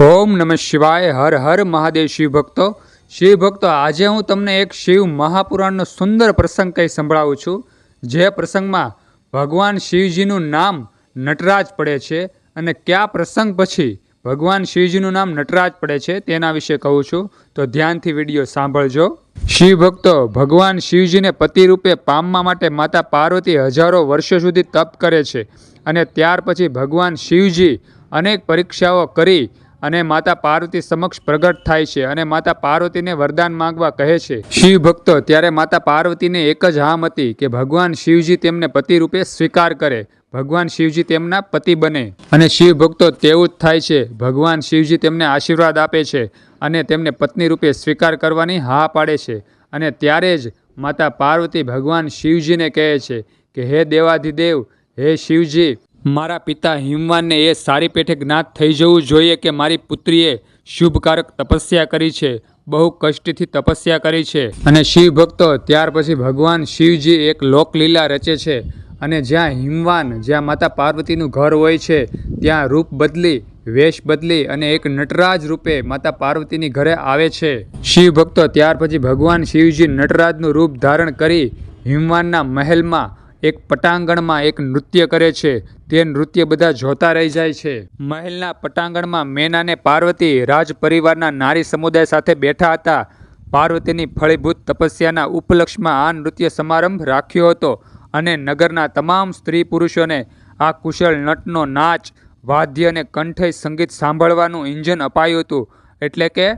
ઓમ નમઃ શિવાય, હર હર મહાદેવ શિવ ભક્તો. શિવ ભક્તો, આજે હું તમને એક શિવ મહાપુરાણનો સુંદર પ્રસંગ કંઈ સંભળાવું છું. જે પ્રસંગમાં ભગવાન શિવજીનું નામ નટરાજ પડે છે અને કયા પ્રસંગ પછી ભગવાન શિવજીનું નામ નટરાજ પડે છે તેના વિશે કહું છું. તો ધ્યાનથી વીડિયો સાંભળજો. શિવ ભક્તો, ભગવાન શિવજીને પતિ રૂપે પામવા માટે માતા પાર્વતી હજારો વર્ષો સુધી તપ કરે છે અને ત્યાર પછી ભગવાન શિવજી અનેક પરીક્ષાઓ કરી અને માતા પાર્વતી સમક્ષ પ્રગટ થાય છે અને માતા પાર્વતીને વરદાન માંગવા કહે છે. શિવ ભક્તો, ત્યારે માતા પાર્વતીને એક જ હામ હતી કે ભગવાન શિવજી તેમને પતિ રૂપે સ્વીકાર કરે. ભગવાન શિવજી તેમના પતિ બને. અને શિવ ભક્તો તેવું જ થાય છે. ભગવાન શિવજી તેમને આશીર્વાદ આપે છે અને તેમને પત્ની રૂપે સ્વીકાર કરવાની હા પાડે છે. અને ત્યારે જ માતા પાર્વતી ભગવાન શિવજીને કહે છે કે, હે દેવાધિદેવ, હે શિવજી મારા પિતા હિમવાનને એ સારી પેઠે જ્ઞાત થઈ જવું જોઈએ કે મારી પુત્રીએ શુભકારક તપસ્યા કરી છે, બહુ કષ્ટથી તપસ્યા કરી છે. અને શિવ ભક્તો ત્યાર પછી ભગવાન શિવજી એક લોકલીલા રચે છે અને જ્યાં હિમવાન, જ્યાં માતા પાર્વતીનું ઘર હોય છે, ત્યાં રૂપ બદલી, વેશ બદલી અને એક નટરાજ રૂપે માતા પાર્વતીની ઘરે આવે છે. શિવ ભક્તો ત્યાર પછી ભગવાન શિવજી નટરાજનું રૂપ ધારણ કરી હિમવાનના મહેલમાં એક પટાંગણમાં એક નૃત્ય કરે છે. તે નૃત્ય બધા જોતા રહી જાય છે. મહેલના પટાંગણમાં મેના અને પાર્વતી રાજ પરિવારના નારી સમુદાય સાથે બેઠા હતા. પાર્વતીની ફળીભૂત તપસ્યાના ઉપલક્ષમાં આ નૃત્ય સમારંભ રાખ્યો હતો અને નગરના તમામ સ્ત્રી પુરુષોને આ કુશળ નટનો નાચ, વાદ્ય અને કંઠય સંગીત સાંભળવાનું ઇંજન અપાયું હતું. એટલે કે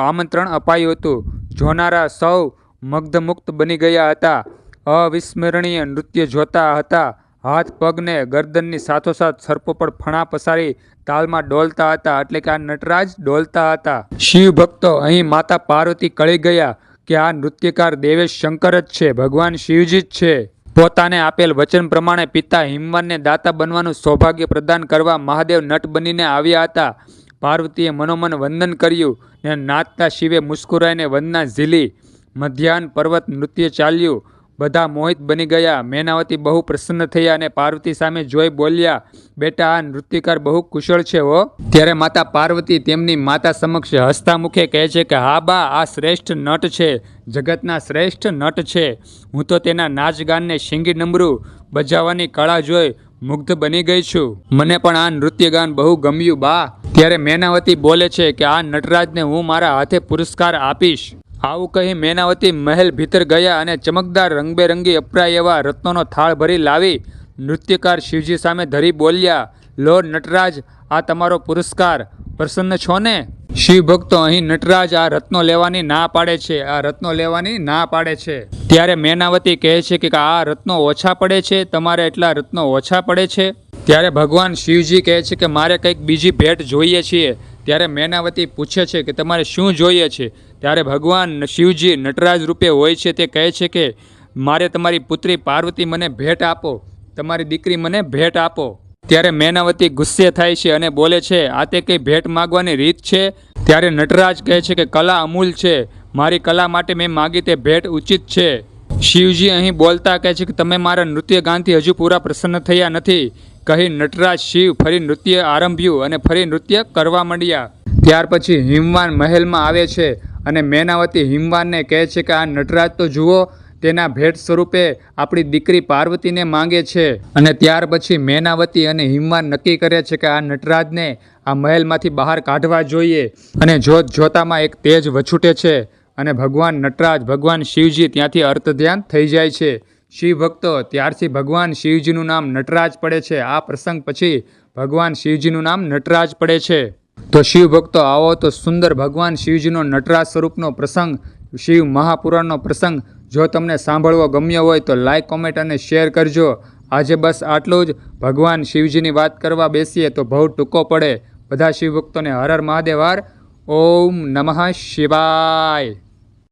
આમંત્રણ અપાયું હતું. જોનારા સૌ મગ્ધમુક્ત બની ગયા હતા. અવિસ્મરણીય નૃત્ય જોતા હતા. હાથ પગને ગરદનની સાથોસાથ સર્પો પર ફણા પસારી તાલમાં ડોલતા હતા એટલે કે આ નટરાજ ડોલતા હતા. શિવ ભક્તો અહીં માતા પાર્વતી કળી ગયા કે આ નૃત્યકાર દેવેશ શંકર જ છે, ભગવાન શિવજી જ છે. પોતાને આપેલ વચન પ્રમાણે પિતા હિમવાનને દાતા બનવાનું સૌભાગ્ય પ્રદાન કરવા મહાદેવ નટ બનીને આવ્યા હતા. પાર્વતીએ મનોમન વંદન કર્યું ને નાચતા શિવે મુસ્કુરાઈને વંદના ઝીલી. મધ્યાહન પર્વત નૃત્ય ચાલ્યું. બધા મોહિત બની ગયા. મેનાવતી બહુ પ્રસન્ન થયા અને પાર્વતી સામે જોઈ બોલ્યા, બેટા, આ નૃત્યકાર બહુ કુશળ છે હો. ત્યારે માતા પાર્વતી તેમની માતા સમક્ષ હસતા મુખે કહે છે કે, હા બા, આ શ્રેષ્ઠ નટ છે. જગતના શ્રેષ્ઠ નટ છે. હું તો તેના નાચ ગાનને શિંગી નમરું બજાવવાની કળા જોઈ મુગ્ધ બની ગઈ છું. મને પણ આ નૃત્ય ગાન બહુ ગમ્યું બા. ત્યારે મેનાવતી બોલે છે કે, આ નટરાજને હું મારા હાથે પુરસ્કાર આપીશ. આવું કહી મેનાવતી મહેલ ભીતર ગયા અને ચમકદાર રંગબેરંગી અપરાય એવા રત્નોનો થાળ ભરી લાવી નૃત્યકાર શિવજી સામે ધરી બોલ્યા લો નટરાજ, આ તમારો પુરસ્કાર. પ્રસન્ન છો ને? શિવ ભક્તો અહીં નટરાજ આ રત્નો લેવાની ના પાડે છે, આ રત્નો લેવાની ના પાડે છે. ત્યારે મેનાવતી કહે છે કે આ રત્નો ઓછા પડે છે, તમારે એટલા રત્નો ઓછા પડે છે. ત્યારે ભગવાન શિવજી કહે છે કે મારે કંઈક બીજી ભેટ જોઈએ છીએ ત્યારે મેનાવતી પૂછે છે કે તમારે શું જોઈએ છે? ત્યારે ભગવાન શિવજી નટરાજ રૂપે હોય છે તે કહે છે કે, મારે તમારી પુત્રી પાર્વતી મને ભેટ આપો. તમારી દીકરી મને ભેટ આપો. ત્યારે મેનાવતી ગુસ્સે થાય છે અને બોલે છે, આ તે કંઈ ભેટ માગવાની રીત છે? ત્યારે નટરાજ કહે છે કે, કલા અમૂલ છે. મારી કલા માટે મેં માગી તે ભેટ ઉચિત છે. શિવજી અહીં બોલતા કહે છે કે, તમે મારા નૃત્ય ગાનથી હજુ પૂરા પ્રસન્ન થયા નથી. કહી નટરાજ શિવ ફરી નૃત્ય આરંભ્યું અને ફરી નૃત્ય કરવા માંડ્યા. ત્યાર પછી હિમવાન મહેલમાં આવે છે અને મેનાવતી હિમવાનને કહે છે કે, આ નટરાજ તો જુઓ, તેના ભેટ સ્વરૂપે આપણી દીકરી પાર્વતીને માંગે છે. અને ત્યાર પછી મેનાવતી અને હિમવાન નક્કી કરે છે કે, આ નટરાજને આ મહેલમાંથી બહાર કાઢવા જોઈએ. અને જોત જોતામાં એક તેજ વછૂટે છે અને ભગવાન નટરાજ, ભગવાન શિવજી ત્યાંથી અર્થ ધ્યાન થઈ જાય છે. શિવ ભક્તો ત્યારથી ભગવાન શિવજીનું નામ નટરાજ પડે છે. આ પ્રસંગ પછી ભગવાન શિવજીનું નામ નટરાજ પડે છે. તો શિવ ભક્તો આવો તો સુંદર ભગવાન શિવજીનો નટરાજ સ્વરૂપનો પ્રસંગ, શિવ મહાપુરાણનો પ્રસંગ જો તમને સાંભળવો ગમ્યો હોય તો લાઇક કોમેન્ટ અને શેર કરજો. આજે બસ આટલું જ. ભગવાન શિવજીની વાત કરવા બેસીએ તો બહુ ટૂંકો પડે. બધા શિવ ભક્તોને હર હર મહાદેવ, હર ઓમ નમઃ શિવાય.